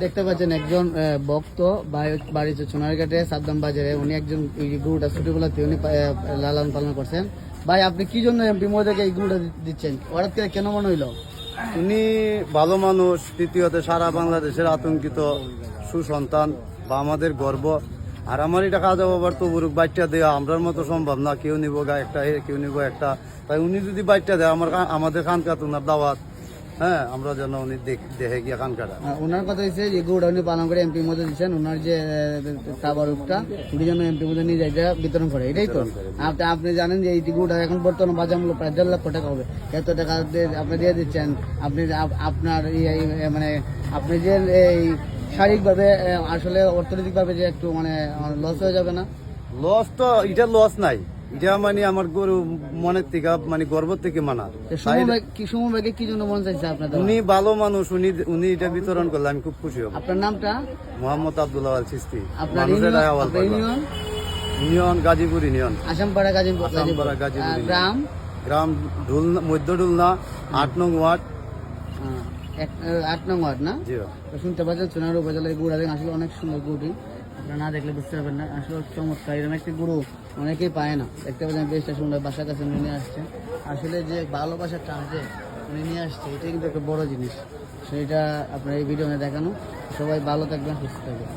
দেখতে পাচ্ছেন একজন ভক্ত বাড়ি- বাড়ি হচ্ছে সোনারঘাটে, সাদ্দাম বাজারে। উনি একজন গরুটা ছোটবেলাতে উনি লালন পালন করছেন। ভাই, আপনি কি জন্য এমপি মহোদয়কে এই গরুটা দিচ্ছেন? হঠাৎ করে কেন মনে হইল? উনি ভালো মানুষ তৃতীয়তে সারা বাংলাদেশের আতঙ্কিত, সুসন্তান, বা আমাদের গর্ব। আর আমার এটা কাজ আবার তো বুরুক বাইকটা দেওয়া আমরার মতো সম্ভব না, কেউ নিব একটা কেউ নিব একটা। তাই উনি যদি বাইকটা দেয়, আমার আমাদের খানকাত উনার দাওয়াত। হ্যাঁ আমরা যেন উনি দেখ- দেখে গিয়ে খানকাটা আহ, ওনার কথা হচ্ছে যে গরুটা উনি পালন করে এমপি মধ্যে দিচ্ছেন ওনার যে খাবারটা উনি যেন এমপি মধ্যে নিয়ে যায় বিতরণ করে এটাই তো। আপনি আপনি জানেন যে এই গরুটা এখন বর্তমানে বাজার মূল্য প্রায় দেড় লক্ষ টাকা হবে। এত টাকা আপনি দিয়ে দিচ্ছেন আপনি আপনার মানে আপনি যে এই শারীরিকভাবে আসলে অর্থনৈতিকভাবে যে একটু মানে লস হয়ে যাবে না? লস তো এটা লস নাই। এটা মানে আমার গরু মনের থেকে মানে গর্ব থেকে মানা। কি জন্য মন চাইছে আপনাদের? উনি ভালো মানুষ উনি উনি এটা বিতরণ করলে আমি খুব খুশি হব। আপনার নামটা? মোহাম্মদ আব্দুল্লাহ আল আপনার মানুষের ইউনিয়ন? গাজীপুর ইউনিয়ন। আসামপাড়া গাজীপুর আসামপাড়া গাজীপুর। গ্রাম? গ্রাম ঢুলনা মধ্য ঢুলনা আট নং ওয়ার্ড। এক- আট নং ওয়ার্ড না? জি। শুনতে পাচ্ছেন সোনার উপজেলার গুড়া আসলে অনেক সুন্দর গুড়ি। আপনারা না দেখলে বুঝতে পারবেন না। আসলে চমৎকার। এরকম একটি গুরু অনেকেই পায় না। দেখতে পাচ্ছেন বেশটা সুন্দর বাসার কাছে উনি নিয়ে আসছে। আসলে যে ভালোবাসার টানছে উনি নিয়ে আসছে এটা কিন্তু একটা বড় জিনিস। সেটা আপনার এই ভিডিও দেখানো। সবাই ভালো থাকবেন, সুস্থ থাকবেন।